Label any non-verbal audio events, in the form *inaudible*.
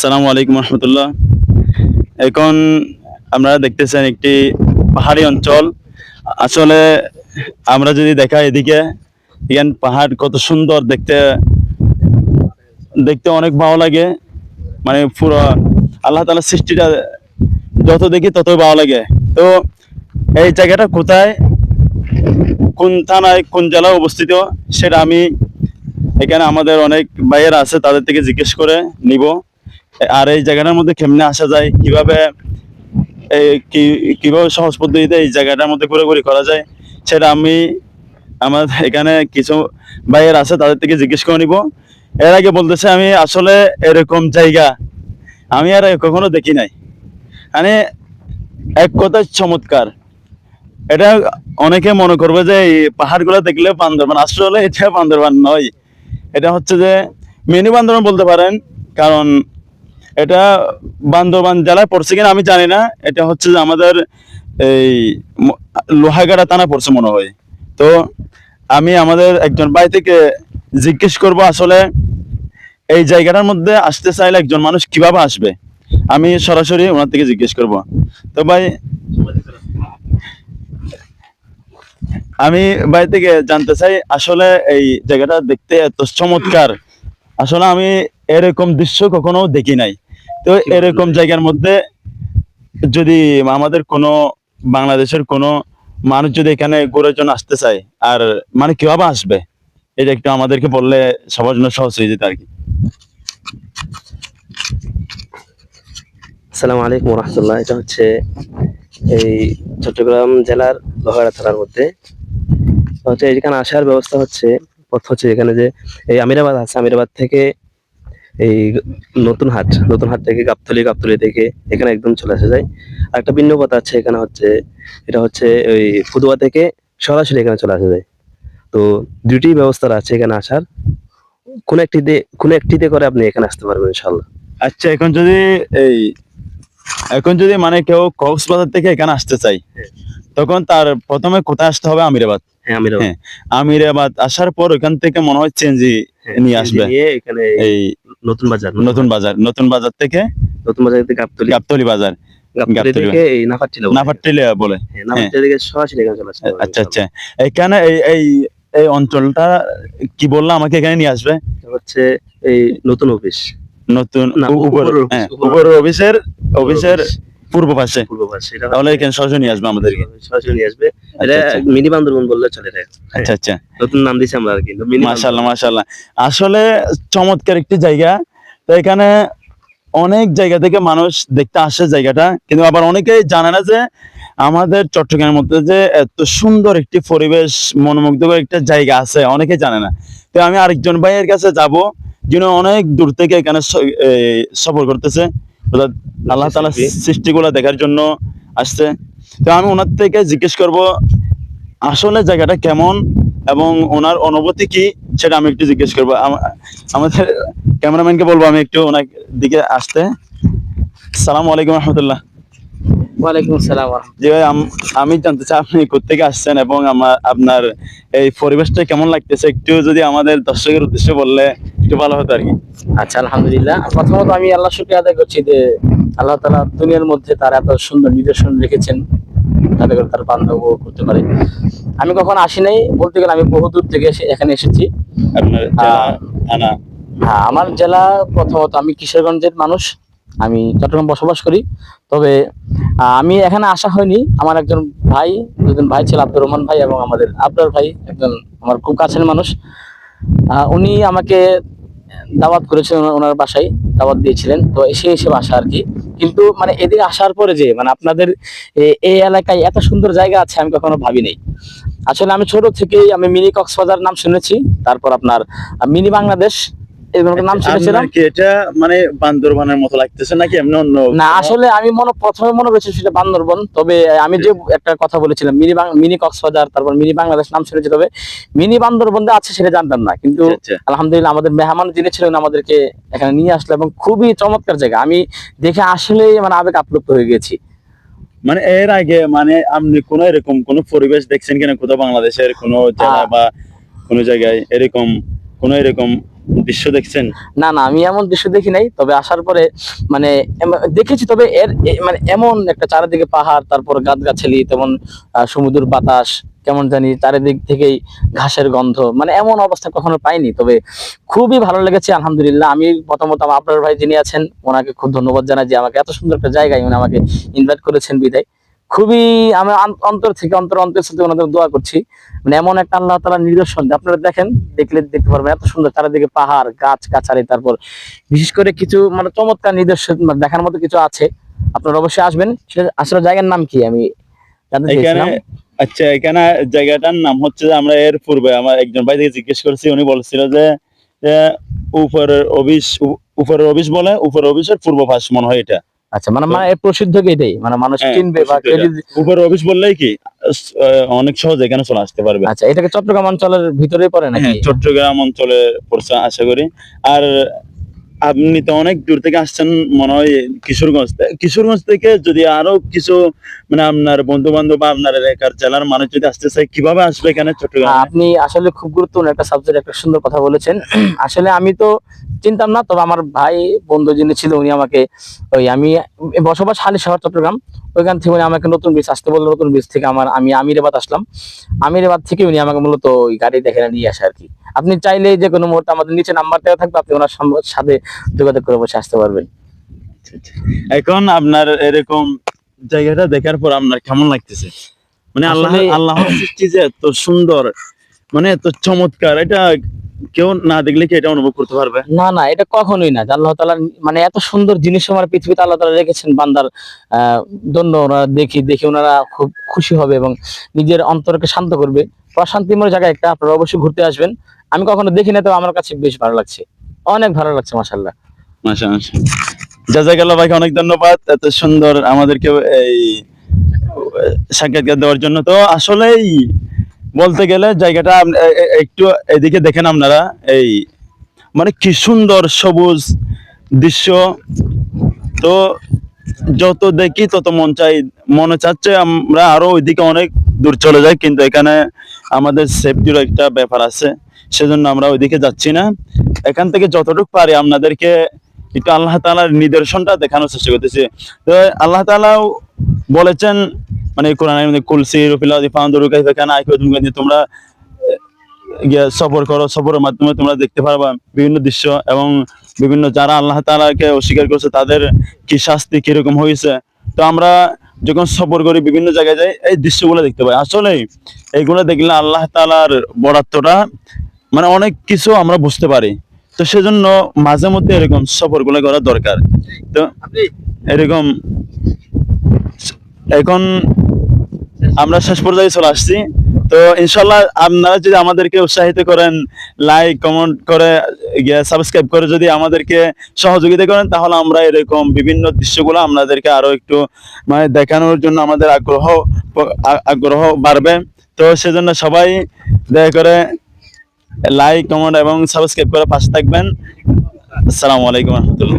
আসসালামু আলাইকুম রহমতুল্লাহ। এখন আমরা দেখতেছেন একটি পাহাড়ি অঞ্চল। আসলে আমরা যদি দেখা এদিকে, এখানে পাহাড় কত সুন্দর দেখতে দেখতে অনেক ভালো লাগে। মানে পুরো আল্লাহ তালার সৃষ্টিটা যত দেখি ততই ভালো লাগে। তো এই জায়গাটা কোথায়, কোন থানায়, কোন জেলায় অবস্থিত সেটা আমি এখানে আমাদের অনেক ভাইয়েরা আছে, তাদের থেকে জিজ্ঞেস করে নিব। আর এই জায়গাটার মধ্যে কেমনে আসা যায়? কীভাবে কীভাবে সহজ পদ্ধতিতে এই জায়গাটার মধ্যে ঘোরাঘুরি করা যায়? সেটা আমি আমার এখানে কিছু ভাইয়ের আছে, তাদের থেকে জিজ্ঞেস করে নিব। এর আগে বলতেছে, আমি আসলে এরকম জায়গা আমি আর কখনো দেখি নাই। মানে এক কথায় চমৎকার। এটা অনেকে মনে করবে যে, এই পাহাড়গুলো দেখলে বান্দরবান। আসলে এটা বান্দরবান নয়। এটা হচ্ছে যে, মিনি বান্দরবান বলতে পারেন, কারণ এটা বান্দরবান জেলায় পড়ছে কিনা আমি জানি না। এটা হচ্ছে যে আমাদের এই লোহাগাড়া থানা পড়ছে মনে হয়। তো আমি আমাদের একজন ভাই থেকে জিজ্ঞেস করব আসলে এই জায়গাটার মধ্যে আসতে চাইলে একজন মানুষ কীভাবে আসবে? আমি সরাসরি ওনার থেকে জিজ্ঞেস করব। তো ভাই, আমি ভাই থেকে জানতে চাই আসলে এই জায়গাটা দেখতে এত চমৎকার। আসলে আমি এরকম দৃশ্য কখনো দেখি নাই। তো এরকম জায়গার মধ্যে যদি আমাদের কোনো বাংলাদেশের কোনো মানুষ যদি এখানে ঘোরার জন্য আসতে চায়, আর মানে কীভাবে আসবে? এটা একটু আমাদেরকে বললে সবার জন্য সহজ হয়ে যেত আর কি। আসসালামু আলাইকুম রহমতুল্লাহ এটা হচ্ছে এই চট্টগ্রাম জেলার লোহাগড়া থানার মধ্যে। হচ্ছে এখানে আসার ব্যবস্থা হচ্ছে, পথ হচ্ছে এখানে যে এই আমিরাবাদ আছে, আমিরাবাদ থেকে এই নতুন হাট নতুন হাট থেকে গাবতলি গাবতলি থেকে এখানে একদম চলে আসা যায়। আর একটা ভিন্ন কথা আছে এখানে হচ্ছে এটা হচ্ছে ওই ফুদুয়া থেকে সরাসরি এখানে চলে আসা যায়। তো দুটি ব্যবস্থা আছে এখানে আসার। কোন একটিতে কোন একটিতে করে আপনি এখানে আসতে পারবেন ইনশাল্লাহ আচ্ছা এখন যদি এই এখন যদি মানে কেউ কক্সবাজার থেকে এখানে আসতে চাই হ্যাঁ। তখন তার প্রথমে কোথায় আসতে হবে আমিরাবাদ? হ্যাঁ আমিরাবাদ। হ্যাঁ। আসার পর ওখান থেকে মনে হয় চেঞ্জি হ্যাঁ, নিয়ে আসবে। এই নতুন বাজার নতুন বাজার। নতুন বাজার থেকে নতুন বাজার থেকে গাবতলি। গাবতলি বাজার বলে। হ্যাঁ আচ্ছা আচ্ছা। এখানে এই এই এই অঞ্চলটা কি বললাম আমাকে এখানে নিয়ে আসবে? হচ্ছে এই নতুন অফিস। নতুন উপরের অফিসের অফিসের পূর্ব পাশে পূর্ব পাশে তাহলে এখানে সরাসরি আসবে আমাদেরকে সরাসরি আসবে আচ্ছা, এটা আচ্ছা। মিনি বান্দরবন বললে চলে এটা আচ্ছা আচ্ছা। নতুন নাম দিয়েছি আমরা আর কি মাশাল্লাহ আসলে চমৎকার একটি জায়গা। তো এখানে অনেক জায়গা থেকে মানুষ দেখতে আসে জায়গাটা। কিন্তু আবার অনেকেই জানে না যে আমাদের চট্টগ্রামের মধ্যে যে এত সুন্দর একটি পরিবেশ মনোমুগ্ধকর একটা জায়গা আছে। অনেকেই জানে না। তো আমি আরেকজন ভাইয়ের কাছে যাব। যিনি অনেক দূর থেকে এখানে সফর করতেছে। আল্লাহ তালা সৃষ্টিগুলো দেখার জন্য আসছে। তো আমি ওনার থেকে জিজ্ঞেস করব আসলে জায়গাটা কেমন এবং ওনার অনুভূতি কি সেটা আমি একটু জিজ্ঞেস করব। আম- আমাদের ক্যামেরাম্যানকে বলব আমি একটু ওনার দিকে আসতে। সালাম আলাইকুম রহমতুল্লাহ। ওয়ালাইকুম আসসালাম জি ভাই আমি জানতে চাই আপনি কোথেকে আসছেন এবং আমার আপনার এই পরিবেশটা কেমন লাগতেছে? একটু যদি আমাদের দর্শকের উদ্দেশ্যে বললে একটু ভালো হতো আর কি। আচ্ছা আলহামদুলিল্লাহ। প্রথমত আমি আল্লাহ শুকরিয়া আদায় করছি যে আল্লাহ তালা দুনিয়ার মধ্যে তার এত সুন্দর নিদর্শন রেখেছেন যাতে করে তার বান্ধব করতে পারে। আমি কখন আসি নাই বলতে গেলে আমি বহু দূর থেকে এসে এখানে এসেছি। হ্যাঁ আমার জেলা প্রথমত আমি কিশোরগঞ্জের মানুষ আমি চট্টগ্রাম বসবাস করি। তবে আমি এখানে আসা হয়নি। আমার একজন ভাই দুজন ভাই ছিল আব্দুর রহমান ভাই এবং আমাদের আব্দুর ভাই একজন আমার খুব কাছের মানুষ। উনি আমাকে দাওয়াত করেছিলেন ওনার- বাসায়, দাওয়াত দিয়েছিলেন। তো এসে এসে বাসা আর কি। কিন্তু মানে এদিকে আসার পরে যে মানে আপনাদের এই এলাকায় এত সুন্দর জায়গা আছে, আমি কখনো ভাবি নাই আসলে আমি ছোট থেকেই আমি মিনি কক্সবাজার নাম শুনেছি, তারপর আপনার মিনি বাংলাদেশ নাম শুনেছিলাম। কি এটা মানে বান্দরবানের মতো লাগতেছে নাকি? এমনি অন্য না আসলে আমি মনে প্রথমে মনে করেছি সেটা বান্দরবন তবে আমি যে একটা কথা বলেছিলাম মিনি বাং- মিনি কক্সবাজার তারপর মিনি বাংলাদেশ নাম শুনেছি তবে মিনি বান্দরবন আছে সেটা জানতাম না। কিন্তু আচ্ছা। আলহামদুলিল্লাহ আমাদের মেহমান যিনি ছিলেন আমাদেরকে এখানে নিয়ে আসলো এবং খুবই চমৎকার জায়গা। আমি দেখে আসলেই মানে আবেগ আপ্লুপ্ত হয়ে গেছি। মানে এর আগে মানে আপনি কোন এরকম কোন পরিবেশ দেখছেন কিনা? কোথাও বাংলাদেশের কোন জায়গা বা কোন জায়গায় এরকম কোনো এরকম দৃশ্য দেখছেন? না না, আমি এমন দৃশ্য দেখি নাই, তবে আসার পরে মানে দেখেছি, তবে এর মানে এমন একটা চারিদিকে পাহাড়, তারপর গাছগাছালি, তেমন সমুদ্র বাতাস, কেমন জানি চারিদিক থেকেই ঘাসের গন্ধ মানে এমন অবস্থা কখনো পাইনি, তবে খুবই ভালো লেগেছে, আলহামদুলিল্লাহ। আমি প্রথমত আমার আপনার ভাই যিনি আছেন, ওনাকে খুব ধন্যবাদ জানাই যে আমাকে এত সুন্দর একটা জায়গায় উনি আমাকে ইনভাইট করেছেন বিদায়। খুবই আমি অন্তর থেকে অন্তর অন্তর সাথে ওনাদের দোয়া করছি। মানে এমন একটা আল্লাহ তালা নিদর্শন আপনারা দেখেন দেখলে দেখতে পারবেন এত সুন্দর চারিদিকে পাহাড় গাছ গাছালি তারপর বিশেষ করে কিছু মানে চমৎকার নিদর্শন দেখার মতো কিছু আছে। আপনারা অবশ্যই আসবেন। সেটা আসলে জায়গার নাম কি? আমি আচ্ছা এখানে জায়গাটার নাম হচ্ছে যে আমরা এর পূর্বে আমার একজন ভাই থেকে জিজ্ঞেস করেছি উনি বলছিল যে যে উপরের অফিস উপরের অফিস বলে উপরের অফিসের পূর্ব পাশ মনে হয় এটা। আচ্ছা মানে মানে প্রসিদ্ধ কি এটাই? মানে মানুষ কিনবে চিনবে বা উপরের অফিস বললেই কি অনেক সহজে এখানে চলে আসতে পারবে। আচ্ছা এটাকে চট্টগ্রাম অঞ্চলের ভিতরে পড়ে নাকি? হ্যাঁ চট্টগ্রাম অঞ্চলে পড়ছে আশা করি। আর আপনি তো অনেক দূর থেকে আসছেন মনে হয় কিশোরগঞ্জ। কিশোরগঞ্জ থেকে যদি আরও কিছু মানে আপনার বন্ধু বান্ধব বা আপনার এলাকার জেলার মানুষ যদি আসতে চায়, কীভাবে আসবে এখানে চট্টগ্রাম? আপনি আসলে খুব গুরুত্বপূর্ণ একটা সাবজেক্ট একটা সুন্দর কথা বলেছেন। *clears throat* আসলে আমি তো চিনতাম না, তবে আমার ভাই, বন্ধু যিনি ছিল, উনি আমাকে ওই আমি বসবাস হালি শহর চট্টগ্রাম, ওইখান থেকে উনি আমাকে নতুন বীজ আসতে বলল নতুন বীজ থেকে আমার, আমি আমিরাবাদ আসলাম। আমিরাবাদ থেকে উনি আমাকে মূলত ওই গাড়ি দেখে নিয়ে আসে আর কি। আপনি চাইলে যে কোনো মুহূর্তে আমাদের নিচে নাম্বার দেওয়া থাকবে আপনি ওনার সাথে যোগাযোগ করে বসে আসতে পারবেন। এখন আপনার এরকম জায়গাটা দেখার পর আপনার কেমন লাগতেছে? মানে আল্লাহ আল্লাহর সৃষ্টি যে এত সুন্দর মানে এত চমৎকার এটা কেউ না দেখলে কি এটা অনুভব করতে পারবে? না না এটা কখনোই না। আল্লাহ তালা মানে এত সুন্দর জিনিস আমার পৃথিবীতে আল্লাহ তালা রেখেছেন বান্দার আহ জন্য ওনারা দেখি দেখে ওনারা খুব খুশি হবে এবং নিজের অন্তরকে শান্ত করবে। প্রশান্তিময় জায়গা একটা আপনারা অবশ্যই ঘুরতে আসবেন। আমি কখনো দেখি না তো আমার কাছে বেশ ভালো লাগছে। অনেক ভালো লাগছে মাসাল্লাহ জাজাকাল্লাহ ভাইকে অনেক ধন্যবাদ এত সুন্দর আমাদেরকে এই সাক্ষাৎকার দেওয়ার জন্য। তো আসলেই বলতে গেলে জায়গাটা একটু এদিকে দেখেন আপনারা, এই মানে কি সুন্দর সবুজ দৃশ্য। তো যত দেখি তত মন চাই, মনে চাচ্ছে আমরা আরও ওইদিকে অনেক দূর চলে যাই, কিন্তু এখানে আমাদের সেফটির একটা ব্যাপার আছে। সেজন্য আমরা ওইদিকে যাচ্ছি না। এখান থেকে যতটুকু পারি আপনাদেরকে একটু আল্লাহ তাআলার নিদর্শনটা দেখানোর চেষ্টা করতেছি। তো আল্লাহ তাআলাও বলেছেন মানে কোরআনের মধ্যে কুলসি তুমি তোমরা সফর করো, সফরের মাধ্যমে তোমরা দেখতে পারবা বিভিন্ন দৃশ্য এবং বিভিন্ন যারা আল্লাহ তাআলাকে অস্বীকার করছে, তাদের কি শাস্তি কীরকম হয়েছে তো আমরা যখন সফর করি, বিভিন্ন জায়গায় যাই, এই দৃশ্যগুলো দেখতে পাই। আসলে এইগুলো দেখলে আল্লাহ তালার বরাত্মটা মানে অনেক কিছু আমরা বুঝতে পারি। তো সেজন্য মাঝে মধ্যে এরকম সফরগুলো করা দরকার। তো এরকম এখন আমরা শেষ পর্যায়ে চলে আসছি। তো ইনশাল্লাহ আপনারা যদি আমাদেরকে উৎসাহিত করেন লাইক কমেন্ট করে সাবস্ক্রাইব করে যদি আমাদেরকে সহযোগিতা করেন তাহলে আমরা এরকম বিভিন্ন দৃশ্যগুলো আপনাদেরকে আরও একটু মানে দেখানোর জন্য আমাদের আগ্রহ আগ্রহ বাড়বে। তো সেজন্য সবাই দয়া করে লাইক কমেন্ট এবং সাবস্ক্রাইব করে পাশে থাকবেন। আসসালামু আলাইকুম রহমতুল্লাহ।